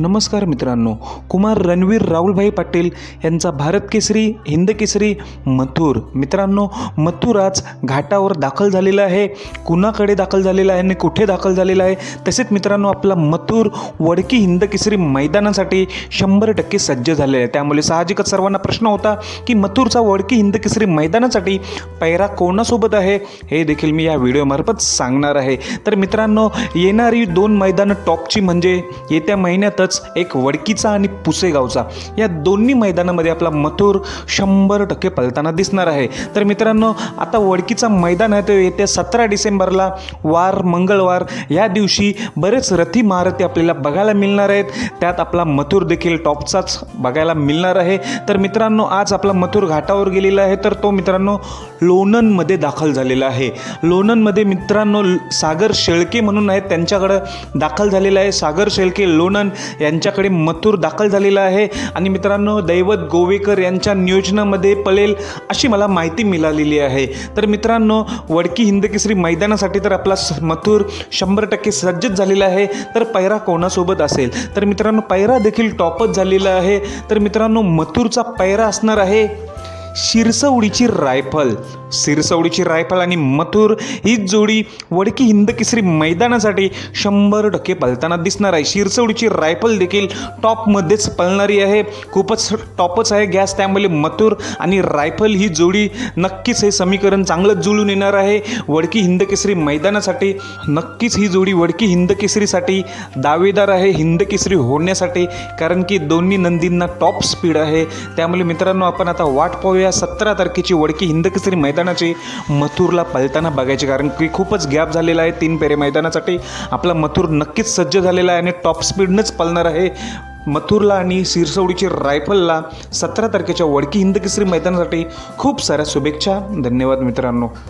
नमस्कार मित्रांनो कुमार रणवीर राहुलभाई पाटील यांचा भारत केसरी हिंद केसरी मथुर. मित्रांनो मथुर आज घाटावर दाखल झालेला आहे कुणाकडे दाखल झालेला आहे आणि कुठे दाखल झालेला आहे? तसेच मित्रांनो आपला मथुर वडकी हिंद केसरी मैदानासाठी शंभर टक्के सज्ज झाले आहे. त्यामुळे साहजिकच सर्वांना प्रश्न होता की मथुरचा वडकी हिंद केसरी मैदानासाठी पैरा कोणासोबत आहे? हे देखील मी या व्हिडिओमार्फत सांगणार आहे. तर मित्रांनो येणारी दोन मैदानं टॉपची म्हणजे येत्या महिन्यातच एक वडकीचा आणि पुसेगावचा. या दोन्ही मैदानामध्ये आपला मथुर शंभर टक्के पलताना दिसणार आहे. तर मित्रांनो आता वडकीचा मैदान आहे तो येत्या सतरा डिसेंबरला वार मंगळवार या दिवशी बरेच रथी महारथी आपल्याला बघायला मिळणार आहेत. त्यात आपला मथुर देखील टॉपचाच बघायला मिळणार आहे. तर मित्रांनो आज आपला मथुर घाटावर गेलेला आहे तर तो मित्रांनो लोणनमध्ये दाखल झालेला आहे. लोणनमध्ये मित्रांनो सागर शेळके म्हणून आहेत त्यांच्याकडं दाखल झालेला आहे. सागर शेळके लोणंद यांच्याकडे मथुर दाखल झालेला आहे. आणि मित्रांनो दैवत गोवेकर यांच्या नियोजनामध्ये पळेल अशी मला माहिती मिळालेली आहे. तर मित्रांनो वडकी हिंदकेसरी मैदानासाठी तर आपला स- मथुर शंभर टक्के सज्जच झालेला आहे. तर पैरा कोणासोबत असेल? तर मित्रांनो पैरा देखील टॉपच झालेला आहे. तर मित्रांनो मथुरचा पैरा असणार आहे. शिरसवडीची रायफल. शिरसवडीची रायफल आणि मथुर ही जोडी वडकी हिंद केसरी मैदानासाठी शंभर टक्के पलताना दिसणार आहे. शिरसवडीची रायफल देखील टॉपमध्येच पलणारी आहे. खूपच टॉपच आहे. गॅस त्यामुळे मथुर आणि रायफल ही जोडी नक्कीच हे समीकरण चांगलंच जुळून येणार आहे. वडकी हिंद केसरी मैदानासाठी नक्कीच ही जोडी वडकी हिंद केसरीसाठी दावेदार आहे. हिंद केसरी होण्यासाठी कारण की दोन्ही नंदींना टॉप स्पीड आहे. त्यामुळे मित्रांनो आपण आता वाट पाहूया. सतरा तारखेची वडकी हिंदकेसरी मैदानाची मथुरला पळताना बघायची. कारण की खूपच गॅप झालेला आहे तीन पेरे मैदानासाठी. आपला मथुर नक्कीच सज्ज झालेला आहे आणि टॉप स्पीडनंच पळणार आहे. मथुरला आणि सिरसवडीची रायफलला सतरा तारखेच्या वडकी हिंदकेसरी मैदानासाठी खूप साऱ्या शुभेच्छा. धन्यवाद मित्रांनो.